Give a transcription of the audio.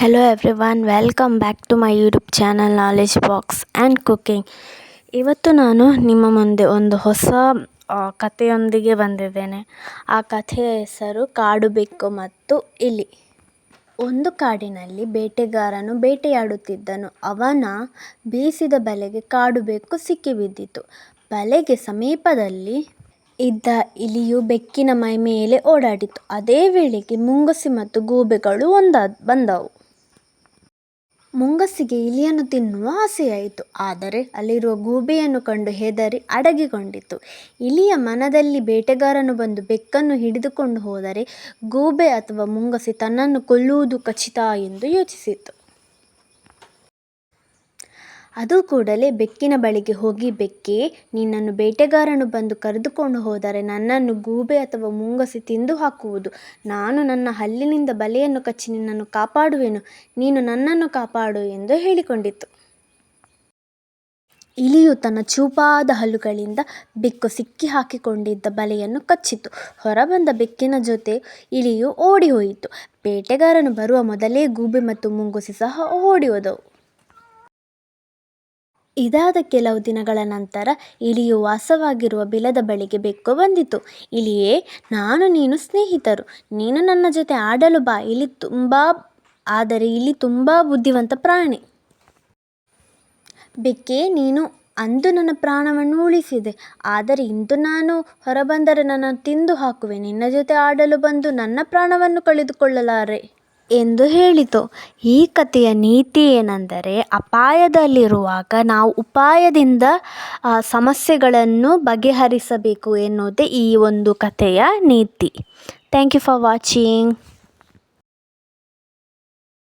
Hello everyone welcome back to my YouTube channel knowledge box and cooking ಇವತ್ತು ನಾನು ನಿಮ್ಮ ಮುಂದೆ ಒಂದು ಹೊಸ ಕಥೆಯೊಂದಿಗೆ ಬಂದಿದ್ದೇನೆ. ಆ ಕಥೆಯ ಹೆಸರು ಕಾಡು ಬೆಕ್ಕು ಮತ್ತು ಇಲಿ. ಒಂದು ಕಾಡಿನಲ್ಲಿ ಬೇಟೆಗಾರನು ಬೇಟೆಯಾಡುತ್ತಿದ್ದನು. ಅವನ ಬೀಸಿದ ಬಲೆಗೆ ಕಾಡು ಬೆಕ್ಕು ಸಿಕ್ಕಿಬಿದ್ದಿತು ಬಲೆಗೆ ಸಮೀಪದಲ್ಲಿ ಇದ್ದ ಇಲಿಯು ಬೆಕ್ಕಿನ ಮೈ ಮೇಲೆ ಓಡಾಡಿತು. ಅದೇ ವೇಳೆಗೆ ಮುಂಗುಸಿ ಮತ್ತು ಗೂಬೆಗಳು ಒಂದ ಬಂದವು. ಮುಂಗಸಿಗೆ ಇಲಿಯನ್ನು ತಿನ್ನುವ ಆಸೆಯಾಯಿತು. ಆದರೆ ಅಲ್ಲಿರುವ ಗೂಬೆಯನ್ನು ಕಂಡು ಹೆದರಿ ಅಡಗಿಕೊಂಡಿತು. ಇಲಿಯ ಮನದಲ್ಲಿ ಬೇಟೆಗಾರನು ಬಂದು ಬೆಕ್ಕನ್ನು ಹಿಡಿದುಕೊಂಡು ಹೋದರೆ ಗೂಬೆ ಅಥವಾ ಮುಂಗಸಿ ತನ್ನನ್ನು ಕೊಲ್ಲುವುದು ಖಚಿತ ಎಂದು ಯೋಚಿಸಿತು. ಅದು ಕೂಡಲೇ ಬೆಕ್ಕಿನ ಬಳಿಗೆ ಹೋಗಿ, ಬೆಕ್ಕೇ, ನಿನ್ನನ್ನು ಬೇಟೆಗಾರನು ಬಂದು ಕರೆದುಕೊಂಡು ಹೋದರೆ ನನ್ನನ್ನು ಗೂಬೆ ಅಥವಾ ಮುಂಗಸಿ ತಿಂದು ಹಾಕುವುದು. ನಾನು ನನ್ನ ಹಲ್ಲಿನಿಂದ ಬಲೆಯನ್ನು ಕಚ್ಚಿ ನಿನ್ನನ್ನು ಕಾಪಾಡುವೆನು. ನೀನು ನನ್ನನ್ನು ಕಾಪಾಡು ಎಂದು ಹೇಳಿಕೊಂಡಿತು. ಇಲಿಯು ತನ್ನ ಚೂಪಾದ ಹಲ್ಲುಗಳಿಂದ ಬೆಕ್ಕು ಸಿಕ್ಕಿ ಹಾಕಿಕೊಂಡಿದ್ದ ಬಲೆಯನ್ನು ಕಚ್ಚಿತು. ಹೊರಬಂದ ಬೆಕ್ಕಿನ ಜೊತೆ ಇಲಿಯು ಓಡಿ ಹೋಯಿತು ಬೇಟೆಗಾರನು ಬರುವ ಮೊದಲೇ ಗೂಬೆ ಮತ್ತು ಮುಂಗುಸಿ ಸಹ ಓಡಿ ಹೋದವು ಇದಾದ ಕೆಲವು ದಿನಗಳ ನಂತರ ಇಲಿಯು ವಾಸವಾಗಿರುವ ಬಿಲದ ಬಳಿಗೆ ಬೆಕ್ಕು ಬಂದಿತು. ಇಲಿಯೇ, ನಾನು ನೀನು ಸ್ನೇಹಿತರು. ನೀನು ನನ್ನ ಜೊತೆ ಆಡಲು ಬಾ. ಇಲಿ ತುಂಬ, ಆದರೆ ಇಲಿ ತುಂಬ ಬುದ್ಧಿವಂತ ಪ್ರಾಣಿ. ಬೆಕ್ಕೇ, ನೀನು ಅಂದು ನನ್ನ ಪ್ರಾಣವನ್ನು ಉಳಿಸಿದೆ. ಆದರೆ ಇಂದು ನಾನು ಹೊರಬಂದರೆ ನನ್ನನ್ನು ತಿಂದು ಹಾಕುವೆ. ನಿನ್ನ ಜೊತೆ ಆಡಲು ಬಂದು ನನ್ನ ಪ್ರಾಣವನ್ನು ಕಳೆದುಕೊಳ್ಳಲಾರೆ. ಎಂದು ಹೇಳಿತು. ಈ ಕಥೆಯ ನೀತಿ ಏನೆಂದರೆ, ಅಪಾಯದಲ್ಲಿರುವಾಗ ನಾವು ಉಪಾಯದಿಂದ ಸಮಸ್ಯೆಗಳನ್ನು ಬಗೆಹರಿಸಬೇಕು ಎನ್ನುವುದೇ ಈ ಒಂದು ಕಥೆಯ ನೀತಿ. Thank you for watching